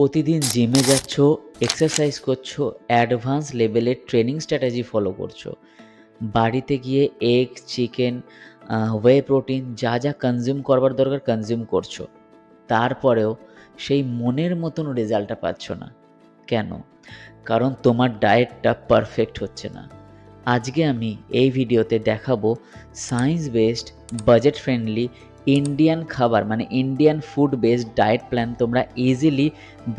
প্রতিদিন জিমে যাচ্ছ এক্সারসাইজ করছ অ্যাডভান্স লেভেলের ট্রেনিং স্ট্র্যাটেজি ফলো করছ। বাড়িতে গিয়ে এগ চিকেন ওয়ে প্রোটিন যা যা কনজিউম করবার দরকার কনজিউম করছ। তারপরেও সেই মনের মতন রেজাল্টটা পাচ্ছ না। কেন? কারণ তোমার ডায়েটটা পারফেক্ট হচ্ছে না। আজকে আমি এই ভিডিওতে দেখাবো science based budget friendly Indian খাবার মানে Indian food based diet plan তোমরা ইজিলি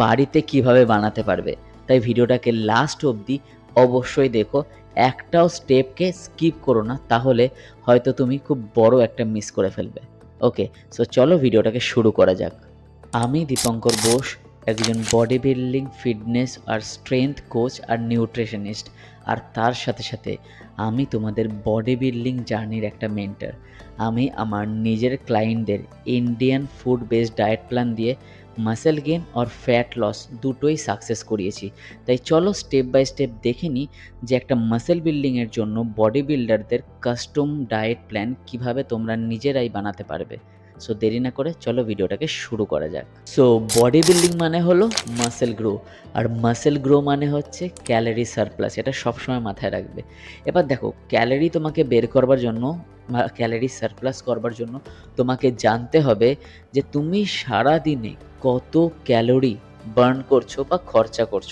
বাড়িতে কীভাবে বানাতে পারবে? তাই ভিডিওটাকে লাস্ট অবধি অবশ্যই দেখো। একটাও স্টেপকে স্কিপ করো না, তাহলে হয়তো তুমি খুব বড় একটা মিস করে ফেলবে। ওকে সো চলো ভিডিওটাকে শুরু করা যাক। আমি দীপঙ্কর বোস, একজন বডি বিল্ডিং ফিটনেস আর স্ট্রেংথ কোচ আর নিউট্রিশনিস্ট আর তার সাথে সাথে আমি তোমাদের বডি বিল্ডিং জার্নির একটা মেন্টার আমি আমার নিজের ক্লায়েন্টদের Indian food based diet plan দিয়ে মাসেল গেন আর ফ্যাট লস দুটোই সাকসেস করিয়েছি। তাই চলো স্টেপ বাই স্টেপ দেখে নিই যে একটা মাসেল বিল্ডিংয়ের জন্য বডি বিল্ডারদের কাস্টম ডায়েট প্ল্যান কীভাবে তোমরা নিজেরাই বানাতে পারবে। সো দেরি না করে চলো ভিডিওটাকে শুরু করা যাক। সো বডি বিল্ডিং মানে হলো মাসেল গ্রো আর মাসেল গ্রো মানে হচ্ছে ক্যালোরি সারপ্লাস এটা সবসময় মাথায় রাখবে। এবার দেখো ক্যালোরি তোমাকে বের করবার জন্য ক্যালোরি সারপ্লাস করবার জন্য তোমাকে জানতে হবে যে তুমি সারা দিনে কত ক্যালোরি বার্ন করছ বা খরচা করছ।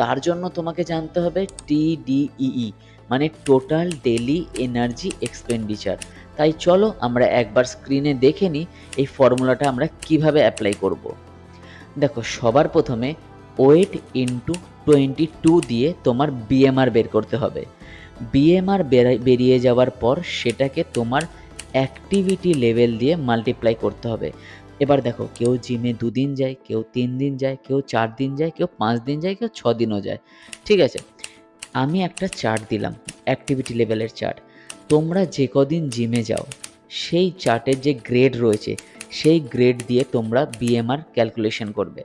তার জন্য তোমাকে জানতে হবে টিডিই মানে টোটাল ডেলি এনার্জি এক্সপেন্ডিচার তাই চলো আমরা একবার স্ক্রিনে দেখে নিই এই ফর্মুলাটা আমরা কীভাবে অ্যাপ্লাই করব। দেখো, সবার প্রথমে ওয়েট ইন্টু টোয়েন্টি টু দিয়ে তোমার বিএমআর বের করতে হবে। বিএমআর বেরিয়ে যাওয়ার পর সেটাকে তোমার অ্যাক্টিভিটি লেভেল দিয়ে মাল্টিপ্লাই করতে হবে। এবার দেখো, কেউ জিমে দুদিন যায়, কেউ তিন দিন যায়, কেউ চার দিন যায়, কেউ পাঁচ দিন যায়, কেউ ছ দিনও যায়। ঠিক আছে? আমি একটা চার্ট দিলাম অ্যাক্টিভিটি লেভেলের চার্ট তোমরা যে কদিন জিমে যাও, সেই চার্টের যে গ্রেড রয়েছে, সেই গ্রেড দিয়ে তোমরা বিএমআর ক্যালকুলেশন করবে।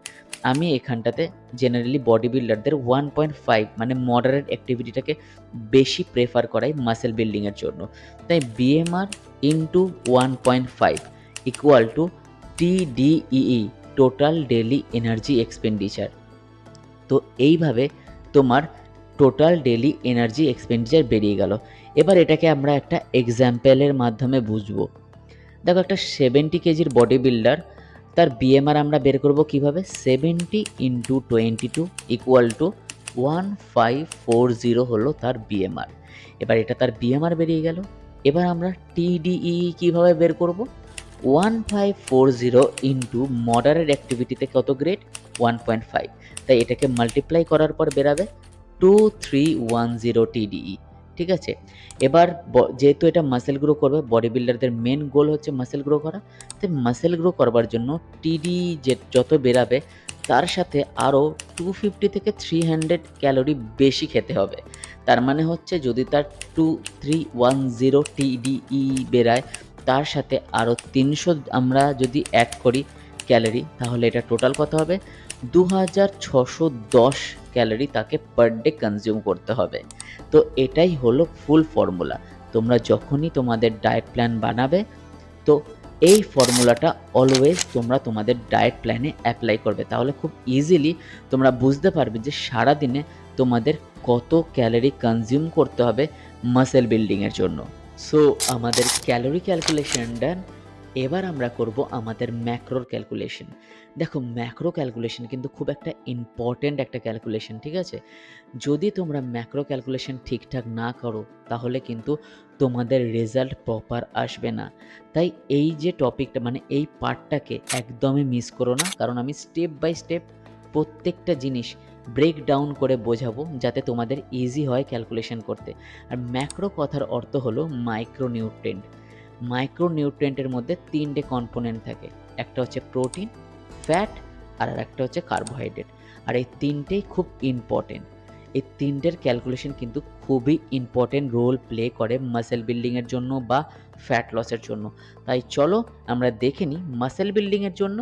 আমি এখানটাতে জেনারেলি বডি বিল্ডারদের ওয়ান পয়েন্ট ফাইভ মানে মডারেট অ্যাক্টিভিটিটাকে বেশি প্রেফার করাই মাসেল বিল্ডিংয়ের জন্য। তাই BMR into one point five equal to TDEE total daily energy expenditure তো এইভাবে তোমার টোটাল ডেলি এনার্জি এক্সপেন্ডিচার বেরিয়ে গেল। এবার এটাকে আমরা একটা এক্সাম্পলের মাধ্যমে বুঝব। দেখো একটা সেভেন্টি কেজির বডি বিল্ডার তার বিএমআর আমরা বের করব কীভাবে? Seventy into twenty two equal to one five four zero হলো তার বিএমআর এবার এটা তার বিএমআর বেরিয়ে গেল। এবার আমরা টিডিই কীভাবে বের করব? One five four zero into moderate অ্যাক্টিভিটিতে কত গ্রেড ওয়ান পয়েন্ট ফাইভ তাই এটাকে মাল্টিপ্লাই করার পর বেরাবে two three one zero TDEE ঠিক আছে? এবার যেহেতু এটা মাসেল গ্রো করবে বডি বিল্ডারদের মেন গোল হচ্ছে মাসেল গ্রো করা, তাই মাসেল গ্রো করবার জন্য টিডি যে যত বেরাবে তার সাথে আরও টু ফিফটি থেকে থ্রি হান্ড্রেড ক্যালোরি বেশি খেতে হবে। তার মানে হচ্ছে যদি তার two three one zero TDEE বেরায় তার সাথে আরও তিনশো আমরা যদি অ্যাড করি ক্যালোরি তাহলে এটা টোটাল কত হবে? দু হাজার ছশো দশ ক্যালোরি তাকে পার ডে কনজিউম করতে হবে। তো এটাই হলো ফুল ফর্মুলা তোমরা যখনই তোমাদের ডায়েট প্ল্যান বানাবে, তো এই ফর্মুলাটা অলওয়েজ তোমরা তোমাদের ডায়েট প্ল্যানে অ্যাপ্লাই করবে। তাহলে খুব ইজিলি তোমরা বুঝতে পারবে যে সারা দিনে তোমাদের কত ক্যালোরি কনজিউম করতে হবে মাসেল বিল্ডিংয়ের জন্য। সো আমাদের ক্যালোরি ক্যালকুলেশন ডান এবার আমরা করব আমাদের ম্যাক্রোর ক্যালকুলেশন দেখো ম্যাক্রো ক্যালকুলেশন কিন্তু খুব একটা ইম্পর্ট্যান্ট একটা ক্যালকুলেশন ঠিক আছে? যদি তোমরা ম্যাক্রো ক্যালকুলেশন ঠিকঠাক না করো, তাহলে কিন্তু তোমাদের রেজাল্ট প্রপার আসবে না। তাই এই যে টপিকটা মানে এই পার্টটাকে একদমই মিস করো না, কারণ আমি স্টেপ বাই স্টেপ প্রত্যেকটা জিনিস ব্রেক ডাউন করে বোঝাবো, যাতে তোমাদের ইজি হয় ক্যালকুলেশন করতে। আর ম্যাক্রো কথার অর্থ হলো মাইক্রো নিউট্রেন্ট মাইক্রো নিউট্রেন্টের মধ্যে তিনটে কম্পোনেন্ট থাকে। একটা হচ্ছে প্রোটিন ফ্যাট আর একটা হচ্ছে কার্বোহাইড্রেট আর এই তিনটেই খুব ইম্পর্টেন্ট এই তিনটের ক্যালকুলেশন কিন্তু খুবই ইম্পর্টেন্ট রোল প্লে করে মাসেল বিল্ডিংয়ের জন্য বা ফ্যাট লসের জন্য। তাই চলো আমরা দেখে নিই মাসেল বিল্ডিংয়ের জন্য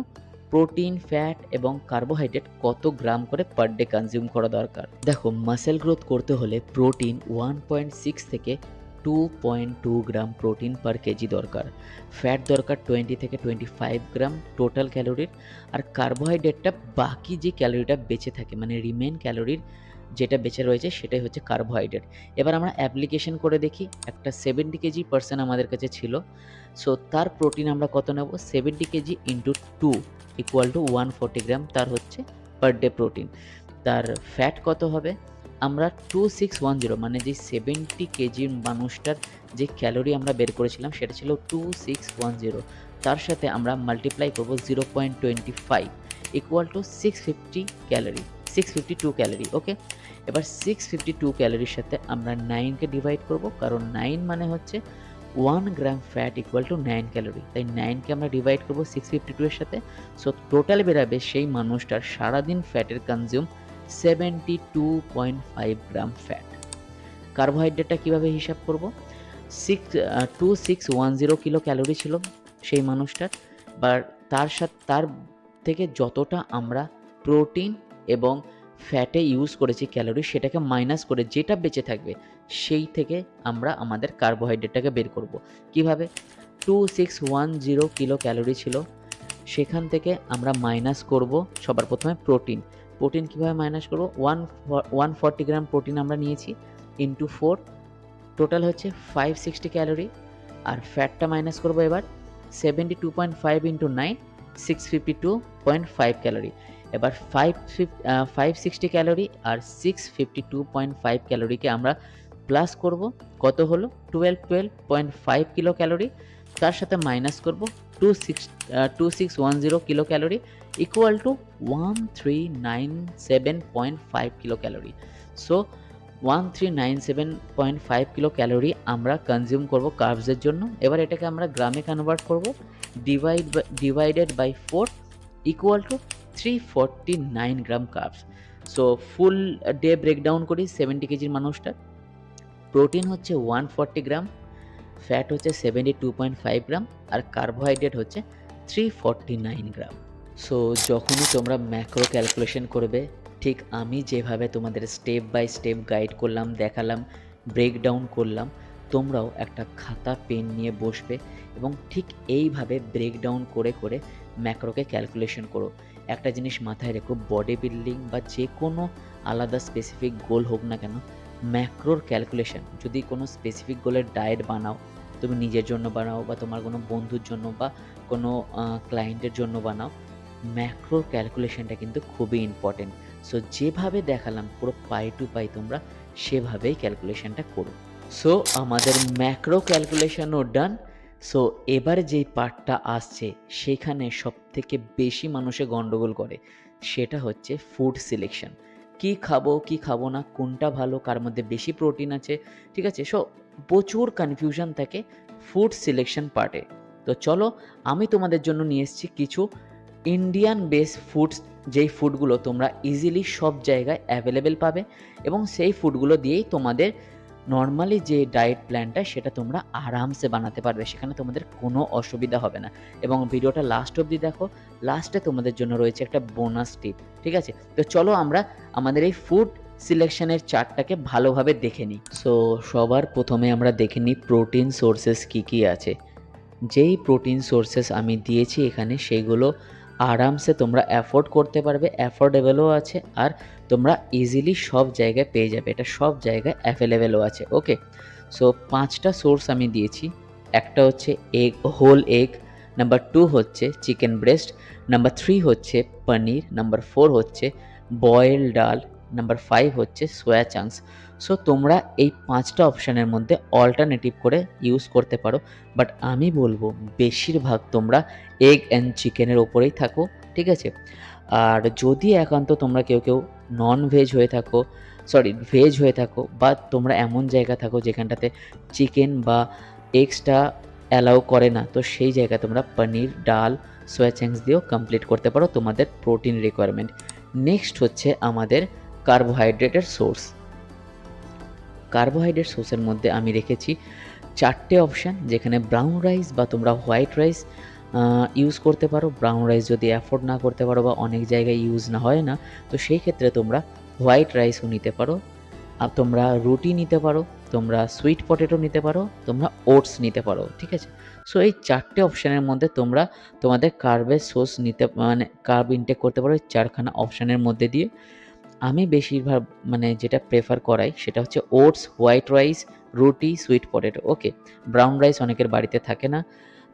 প্রোটিন ফ্যাট এবং কার্বোহাইড্রেট কত গ্রাম করে পার ডে কনজিউম করা দরকার। দেখো মাসেল গ্রোথ করতে হলে প্রোটিন ওয়ান পয়েন্ট সিক্স থেকে two point two gram protein per KG দরকার। ফ্যাট দরকার টোয়েন্টি থেকে টোয়েন্টি ফাইভ গ্রাম টোটাল ক্যালোরির আর কার্বোহাইড্রেটটা বাকি যে ক্যালোরিটা বেঁচে থাকে মানে রিমেন ক্যালোরির যেটা বেঁচে রয়েছে, সেটাই হচ্ছে কার্বোহাইড্রেট এবার আমরা অ্যাপ্লিকেশন করে দেখি, একটা সেভেন্টি কেজি পার্সেন্ট আমাদের কাছে ছিল। সো তার প্রোটিন আমরা কত নেব? Seventy KG into two equal to one forty gram তার হচ্ছে পার ডে প্রোটিন তার ফ্যাট কত হবে? আমরা টু সিক্স ওয়ান জিরো মানে যে সেভেন্টি কেজির মানুষটার যে ক্যালোরি আমরা বের করেছিলাম, সেটা ছিল টু সিক্স ওয়ান জিরো তার সাথে আমরা মাল্টিপ্লাই করব zero point twenty five equal to six fifty calorie six fifty two calorie okay এবার সিক্স ফিফটি টু ক্যালোরির সাথে আমরা নাইনকে ডিভাইড করব, কারণ নাইন মানে হচ্ছে one gram fat equal to nine calorie তাই নাইনকে আমরা ডিভাইড করব সিক্স ফিফটি টু এর সাথে। সো টোটাল বেরাবে সেই মানুষটার সারাদিন ফ্যাটের consume seventy two point five gram fat. কার্বোহাইড্রেটটা কীভাবে হিসাব করব? Six two six one zero kilo calorie ছিল সেই মানুষটার বা তার সাথে, তার থেকে যতটা আমরা প্রোটিন এবং ফ্যাটে ইউজ করেছি ক্যালোরি, সেটাকে মাইনাস করে যেটা বেঁচে থাকবে, সেই থেকে আমরা আমাদের কার্বোহাইড্রেটটাকে বের করব। কীভাবে? Two six one zero kilo calorie ছিল, সেখান থেকে আমরা মাইনাস করব সবার প্রথমে প্রোটিন। প্রোটিন কীভাবে মাইনাস করব? One one forty gram protein আমরা নিয়েছি ইন্টু ফোর টোটাল হচ্ছে ফাইভ সিক্সটি ক্যালোরি আর ফ্যাটটা মাইনাস করব এবার seventy two point five into nine six fifty two point five calorie এবার ফাইভ ফাইভ সিক্সটি ক্যালোরি আর six fifty two point five ক্যালোরিকে আমরা plus করব। কত হলো? Twelve twelve point five kilo calorie তার সাথে মাইনাস করব two six two six one zero kilo calorie equal to one three nine seven point five kilo calorie so one three nine seven point five kilo calorie আমরা consume করব কার্বসের জন্য। এবার এটাকে আমরা গ্রামে কনভার্ট করব। Divide divided by four equal to three forty nine gram carbs so full day breakdown করি সেভেন্টি কেজির মানুষটা। প্রোটিন হচ্ছে ওয়ান ফর্টি গ্রাম ফ্যাট হচ্ছে seventy two point five gram আর কার্বোহাইড্রেট হচ্ছে three forty nine gram so যখনই তোমরা macro calculation করবে, ঠিক আমি যেভাবে তোমাদের স্টেপ বাই স্টেপ গাইড করলাম, দেখালাম ব্রেকডাউন করলাম, তোমরাও একটা খাতা পেন নিয়ে বসবে এবং ঠিক এইভাবে ব্রেকডাউন করে করে ম্যাক্রোকে ক্যালকুলেশন করো। একটা জিনিস মাথায় রেখো বডি বিল্ডিং বা যে কোনো আলাদা স্পেসিফিক গোল হোক না কেন ম্যাক্রোর ক্যালকুলেশন যদি কোনো স্পেসিফিক গোলের ডায়েট বানাও, তুমি নিজের জন্য বানাও বা তোমার কোনো বন্ধুর জন্য বা কোনো ক্লায়েন্টের জন্য বানাও ম্যাক্রোর ক্যালকুলেশনটা কিন্তু খুবই ইম্পর্টেন্ট সো যেভাবে দেখালাম পুরো পাই টু পাই তোমরা, সেভাবেই ক্যালকুলেশনটা করো। সো আমাদের ম্যাক্রো ক্যালকুলেশনও ডান সো এবার যেই পার্টটা আসছে, সেখানে সব থেকে বেশি মানুষে গন্ডগোল করে, সেটা হচ্ছে ফুড সিলেকশন কি খাব কি খাব না, কোনটা ভালো, কার মধ্যে বেশি প্রোটিন আছে, ঠিক আছে? সো প্রচুর কনফিউশন থাকে ফুড সিলেকশন পার্টে তো চলো, আমি তোমাদের জন্য নিয়ে এসেছি কিছু ইন্ডিয়ান বেস ফুডস যেই ফুডগুলো তোমরা ইজিলি সব জায়গায় অ্যাভেলেবেল পাবে এবং সেই ফুডগুলো দিয়েই তোমাদের নর্মালি যে ডায়েট প্ল্যানটা সেটা তোমরা আরামসে বানাতে পারবে। সেখানে তোমাদের কোনো অসুবিধা হবে না। এবং ভিডিওটা লাস্ট অবধি দেখো। লাস্টে তোমাদের জন্য রয়েছে একটা বোনাস টিপ ঠিক আছে? তো চলো আমরা আমাদের এই ফুড সিলেকশনের চার্টটাকে ভালোভাবে দেখে নিই। সো সবার প্রথমে আমরা দেখে নিই প্রোটিন সোর্সেস কী কী আছে। যেই প্রোটিন সোর্সেস আমি দিয়েছি এখানে সেইগুলো আরামসে তোমরা অ্যাফোর্ড করতে পারবে অ্যাফোর্ডেবলও আছে আর তোমরা ইজিলি সব জায়গায় পেয়ে যাবে, এটা সব জায়গায় অ্যাভেলেবেলও আছে ওকে সো পাঁচটা সোর্স আমি দিয়েছি, একটা হচ্ছে egg whole egg number two হচ্ছে চিকেন ব্রেস্ট নাম্বার থ্রি হচ্ছে পনির নাম্বার ফোর হচ্ছে বয়েল ডাল নাম্বার ফাইভ হচ্ছে সোয়া চাংস সো তোমরা এই পাঁচটা অপশানের মধ্যে অল্টারনেটিভ করে ইউজ করতে পারো। বাট আমি বলব, বেশিরভাগ তোমরা এগ অ্যান্ড চিকেনের ওপরেই থাকো, ঠিক আছে? আর যদি একান্ত তোমরা কেউ কেউ নন ভেজ হয়ে থাকো সরি ভেজ হয়ে থাকো, বা তোমরা এমন জায়গা থাকো যেখানটাতে চিকেন বা এগসটা অ্যালাউ করে না, তো সেই জায়গায় তোমরা পনির, ডাল সোয়া চাংস দিয়েও কমপ্লিট করতে পারো তোমাদের প্রোটিন রিকোয়ারমেন্ট নেক্সট হচ্ছে আমাদের কার্বোহাইড্রেটের সোর্স কার্বোহাইড্রেট সোর্সের মধ্যে আমি রেখেছি চারটে অপশান যেখানে ব্রাউন রাইস বা তোমরা হোয়াইট রাইস ইউজ করতে পারো। ব্রাউন রাইস যদি অ্যাফোর্ড না করতে পারো বা অনেক জায়গায় ইউজ না হয় না, তো সেই ক্ষেত্রে তোমরা হোয়াইট রাইসও নিতে পারো। আর তোমরা রুটি নিতে পারো, তোমরা সুইট পটেটো নিতে পারো, তোমরা ওটস নিতে পারো, ঠিক আছে? সো এই চারটে অপশানের মধ্যে তোমরা তোমাদের কার্বের সোর্স নিতে মানে কার্ব ইনটেক করতে পারো চারখানা অপশানের মধ্যে দিয়ে। আমি বেশিরভাগ মানে যেটা প্রেফার করাই সেটা হচ্ছে ওটস হোয়াইট রাইস রুটি sweet potato okay brown rice অনেকের বাড়িতে থাকে না,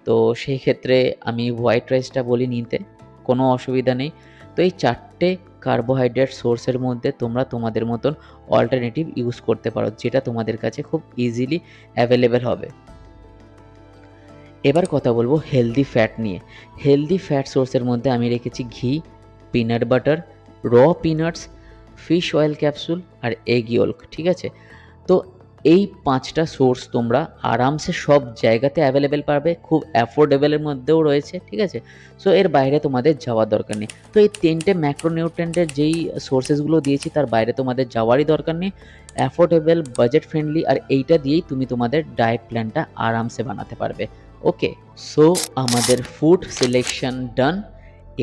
তো সেই ক্ষেত্রে আমি হোয়াইট রাইসটা বলি নিতে, কোনো অসুবিধা নেই। তো এই চারটে কার্বোহাইড্রেট সোর্সের মধ্যে তোমরা তোমাদের মতন অল্টারনেটিভ ইউজ করতে পারো, যেটা তোমাদের কাছে খুব ইজিলি অ্যাভেলেবেল হবে। এবার কথা বলব হেলদি ফ্যাট নিয়ে। হেলদি ফ্যাট সোর্সের মধ্যে আমি রেখেছি ঘি পিনাট বাটার র পিনাটস ফিশ অয়েল ক্যাপসুল আর এগ ইয়ল্ক, ঠিক আছে? তো এই পাঁচটা সোর্স তোমরা আরামসে সব জায়গাতে অ্যাভেলেবেল পাবে খুব অ্যাফোর্ডেবলের মধ্যেও রয়েছে, ঠিক আছে? সো এর বাইরে তোমাদের যাওয়ার দরকার নেই। তো এই তিনটে ম্যাক্রোনিউট্রেন্টের যেই সোর্সেসগুলো দিয়েছি, তার বাইরে তোমাদের যাওয়ারই দরকার নেই। অ্যাফোর্ডেবল বাজেট ফ্রেন্ডলি আর এইটা দিয়েই তুমি তোমাদের ডায়েট প্ল্যানটা আরামসে বানাতে পারবে। ওকে, সো আমাদের ফুড সিলেকশন ডান।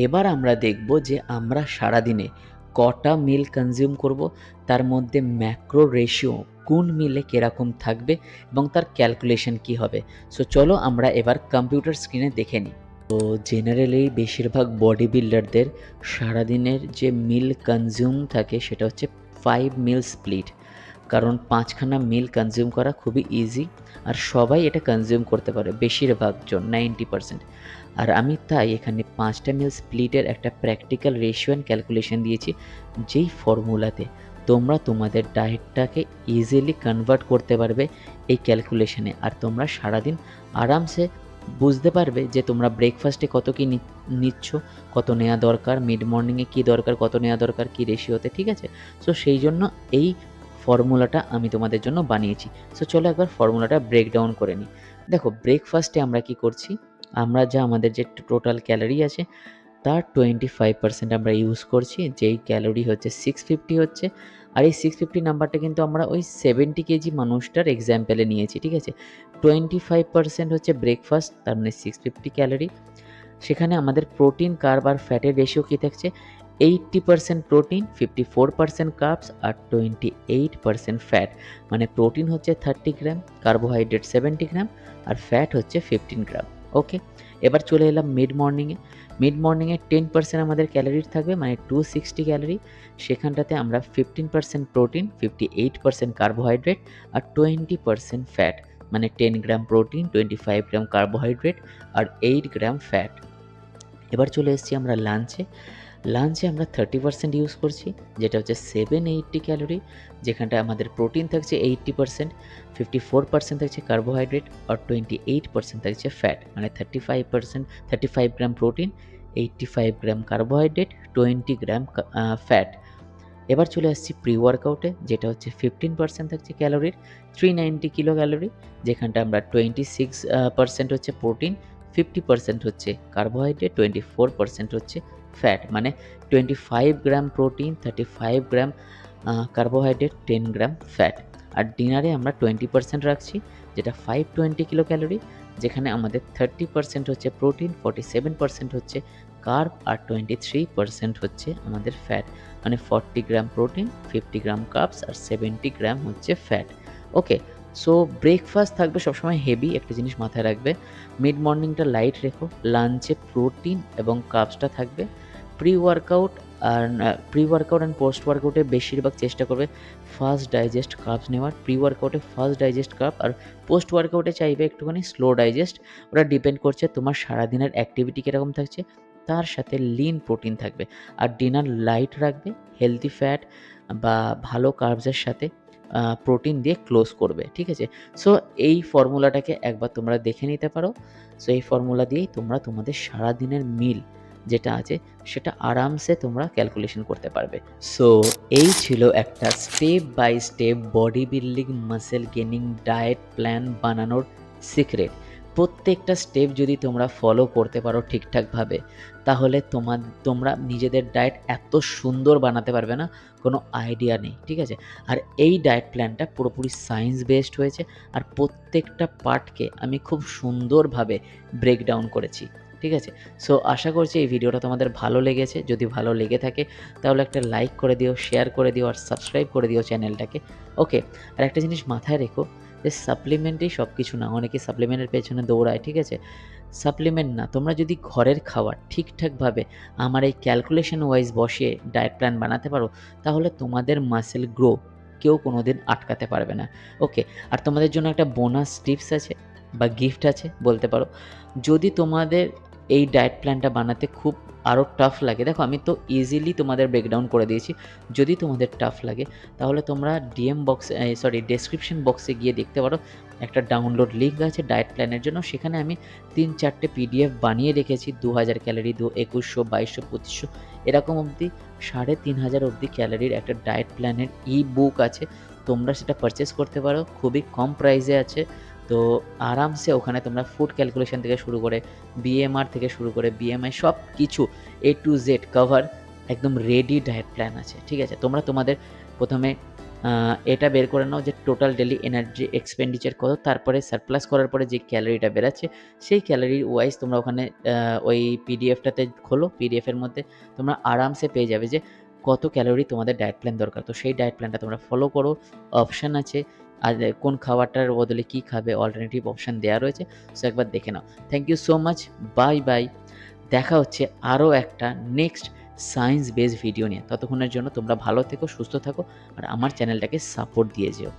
এবার আমরা দেখব যে আমরা সারাদিনে কটা মিল কনজিউম করব, তার মধ্যে ম্যাক্রো রেশিও কোন মিলে কীরকম থাকবে এবং তার ক্যালকুলেশন কি হবে। সো চলো আমরা এবার কম্পিউটার স্ক্রিনে দেখে নিই। তো জেনারেলি বেশিরভাগ বডি বিল্ডারদের সারাদিনের যে মিল কনজিউম থাকে, সেটা হচ্ছে ফাইভ মিল স্প্লিট কারণ পাঁচখানা মিল কনজিউম করা খুবই ইজি আর সবাই এটা কনজিউম করতে পারে বেশিরভাগ জন নাইনটি পারসেন্ট আর আমি তাই এখানে পাঁচটা মিল স্প্লিটের একটা প্র্যাকটিক্যাল রেশিও অ্যান্ড ক্যালকুলেশন দিয়েছি যেই ফর্মুলাতে তোমরা তোমাদের ডায়েটটাকে ইজিলি কনভার্ট করতে পারবে এই ক্যালকুলেশনে আর তোমরা সারাদিন আরামসে বুঝতে পারবে যে তোমরা ব্রেকফাস্টে কত কী নিচ্ছ, কত নেওয়া দরকার মিড মর্নিংয়ে কী দরকার, কত নেওয়া দরকার, কী রেশিওতে ঠিক আছে? সো সেই জন্য এই ফর্মুলাটা আমি তোমাদের জন্য বানিয়েছি। সো চলো একবার ফর্মুলাটা ব্রেকডাউন করে নিই। দেখো ব্রেকফাস্টে আমরা কি করছি? আমরা যা আমাদের যে টোটাল ক্যালোরি আছে, তার টোয়েন্টি ফাইভ পার্সেন্ট আমরা ইউজ করছি, যেই ক্যালোরি হচ্ছে সিক্স ফিফটি হচ্ছে। আর এই সিক্স ফিফটি নাম্বারটা কিন্তু আমরা ওই সেভেন্টি কেজি মানুষটার এক্সাম্পলে নিয়েছি, ঠিক আছে? টোয়েন্টি ফাইভ পার্সেন্ট হচ্ছে ব্রেকফাস্ট তার মানে সিক্স ফিফটি ক্যালোরি সেখানে আমাদের প্রোটিন কার্ব আর ফ্যাটের রেশিও কী থাকছে? Eighty percent protein fifty four percent carbs আর টোয়েন্টি এইট পার্সেন্ট ফ্যাট মানে প্রোটিন হচ্ছে thirty gram carbohydrate seventy gram আর ফ্যাট হচ্ছে ফিফটিন গ্রাম ওকে এবার চলে এলাম মিড মর্নিংয়ে মিড মর্নিংয়ে টেন পার্সেন্ট আমাদের ক্যালোরির থাকবে মানে টু সিক্সটি ক্যালোরি সেখানটাতে আমরা fifteen percent protein fifty eight percent carbohydrate আর টোয়েন্টি পার্সেন্ট ফ্যাট মানে ten gram protein twenty five gram carbohydrate আর এইট গ্রাম ফ্যাট এবার চলে এসেছি আমরা লাঞ্চে লাঞ্চে আমরা থার্টি পার্সেন্ট ইউজ করছি, যেটা হচ্ছে সেভেন এইটটি ক্যালোরি যেখানটা আমাদের প্রোটিন থাকছে eighty percent fifty four percent থাকছে কার্বোহাইড্রেট আর টোয়েন্টি এইট পার্সেন্ট থাকছে ফ্যাট মানে thirty five percent thirty five gram protein eighty five gram carbohydrate twenty gram fat এবার চলে আসছি প্রি ওয়ার্কআউটে যেটা হচ্ছে ফিফটিন পার্সেন্ট থাকছে ক্যালোরির থ্রি নাইনটি কিলো ক্যালোরি যেখানটা আমরা টোয়েন্টি সিক্স পার্সেন্ট হচ্ছে প্রোটিন ফিফটি পার্সেন্ট হচ্ছে কার্বোহাইড্রেট টোয়েন্টি ফোর পার্সেন্ট হচ্ছে ফ্যাট মানে twenty five gram protein thirty five gram carbohydrate ten gram fat আর ডিনারে আমরা টোয়েন্টি পার্সেন্ট রাখছি, যেটা ফাইভ টোয়েন্টি কিলো ক্যালোরি যেখানে আমাদের থার্টি পার্সেন্ট হচ্ছে প্রোটিন ফর্টি সেভেন পার্সেন্ট হচ্ছে কার্ব আর টোয়েন্টি থ্রি পার্সেন্ট হচ্ছে আমাদের ফ্যাট মানে forty gram protein fifty gram carbs আর সেভেন্টি গ্রাম হচ্ছে ফ্যাট ওকে সো ব্রেকফাস্ট থাকবে সবসময় হেভি একটা জিনিস মাথায় রাখবে। মিড মর্নিংটা লাইট রেখো লাঞ্চে প্রোটিন এবং কাপসটা থাকবে। প্রি ওয়ার্কআউট আর প্রি ওয়ার্কআউট অ্যান্ড পোস্ট ওয়ার্কআউটে বেশিরভাগ চেষ্টা করবে ফার্স্ট ডাইজেস্ট কাপস নেওয়ার। প্রি ওয়ার্কআউটে ফার্স্ট ডাইজেস্ট কাপ আর পোস্ট ওয়ার্কআউটে চাইবে একটুখানি স্লো ডাইজেস্ট ওটা ডিপেন্ড করছে তোমার সারাদিনের অ্যাক্টিভিটি কীরকম থাকছে, তার সাথে লিন প্রোটিন থাকবে। আর ডিনার লাইট রাখবে হেলদি ফ্যাট বা ভালো কার্বসের সাথে প্রোটিন দিয়ে ক্লোজ করবে, ঠিক আছে? সো এই ফর্মুলাটাকে একবার তোমরা দেখে নিতে পারো। সো এই ফর্মুলা দিয়েই তোমরা তোমাদের সারাদিনের মিল যেটা আছে, সেটা আরামসে তোমরা ক্যালকুলেশন করতে পারবে। সো এই ছিল একটা step by step body building muscle gaining diet plan বানানোর সিক্রেট প্রত্যেকটা স্টেপ যদি তোমরা ফলো করতে পারো ঠিকঠাকভাবে, তাহলে তোমার তোমরা নিজেদের ডায়েট এত সুন্দর বানাতে পারবে না, কোনো আইডিয়া নেই, ঠিক আছে? আর এই ডায়েট প্ল্যানটা পুরোপুরি সায়েন্স বেসড হয়েছে, আর প্রত্যেকটা পার্টকে আমি খুব সুন্দরভাবে ব্রেকডাউন করেছি। ঠিক আছে? সো আশা করছি এই ভিডিওটা তোমাদের ভালো লেগেছে। যদি ভালো লেগে থাকে, তাহলে একটা লাইক করে দিও শেয়ার করে দিও, আর সাবস্ক্রাইব করে দিও চ্যানেলটাকে ওকে আর একটা জিনিস মাথায় রেখো যে সাপ্লিমেন্টেই সব কিছু না। অনেকে সাপ্লিমেন্টের পেছনে দৌড়ায়, ঠিক আছে? সাপ্লিমেন্ট না, তোমরা যদি ঘরের খাবার ঠিকঠাকভাবে আমার এই ক্যালকুলেশন ওয়াইজ বসিয়ে ডায়েট প্ল্যান বানাতে পারো, তাহলে তোমাদের মাসেল গ্রো কেউ কোনো দিন আটকাতে পারবে না। ওকে আর তোমাদের জন্য একটা বোনাস টিপস আছে বা গিফট আছে, বলতে পারো। যদি তোমাদের এই ডায়েট প্ল্যানটা বানাতে খুব আরও টাফ লাগে। দেখো, আমি তো ইজিলি তোমাদের ব্রেকডাউন করে দিয়েছি। যদি তোমাদের টাফ লাগে, তাহলে তোমরা ডিএম বক্সে সরি ডেসক্রিপশন বক্সে গিয়ে দেখতে পারো। একটা ডাউনলোড লিঙ্ক আছে ডায়েট প্ল্যানের জন্য। সেখানে আমি তিন চারটে পিডিএফ বানিয়ে রেখেছি দু হাজার ক্যালোরি দু একুশশো, বাইশশো, পঁচিশশো। এরকম অবধি সাড়ে তিন হাজার অবধি ক্যালোরির একটা ডায়েট প্ল্যানের ই বুক আছে। তোমরা সেটা পারচেস করতে পারো। খুবই কম প্রাইসে আছে। তো আরামসে ওখানে তোমরা ফুড ক্যালকুলেশন থেকে শুরু করে বিএমআর থেকে শুরু করে বিএমআই সব কিছু এ টু জেড কভার একদম রেডি ডায়েট প্ল্যান আছে, ঠিক আছে? তোমরা তোমাদের প্রথমে এটা বের করে নাও যে টোটাল ডেলি এনার্জি এক্সপেন্ডিচার কত, তারপরে সারপ্লাস করার পরে যে ক্যালোরিটা বেরাচ্ছে, সেই ক্যালোরি ওয়াইজ তোমরা ওখানে ওই পিডিএফটাতে খোলো পিডিএফের মধ্যে তোমরা আরামসে পেয়ে যাবে যে কত ক্যালোরি তোমাদের ডায়েট প্ল্যান দরকার। তো সেই ডায়েট প্ল্যানটা তোমরা ফলো করো অপশান আছে আর কোন খাবারটার বদলে কি খাবে অল্টারনেটিভ অপশান দেওয়া রয়েছে সো একবার দেখে নাও। Thank you so much bye bye দেখা হচ্ছে আরও একটা নেক্সট সায়েন্স বেস ভিডিও নিয়ে। ততক্ষণের জন্য তোমরা ভালো থেকো, সুস্থ থাকো, আর আমার চ্যানেলটাকে সাপোর্ট দিয়ে যেও।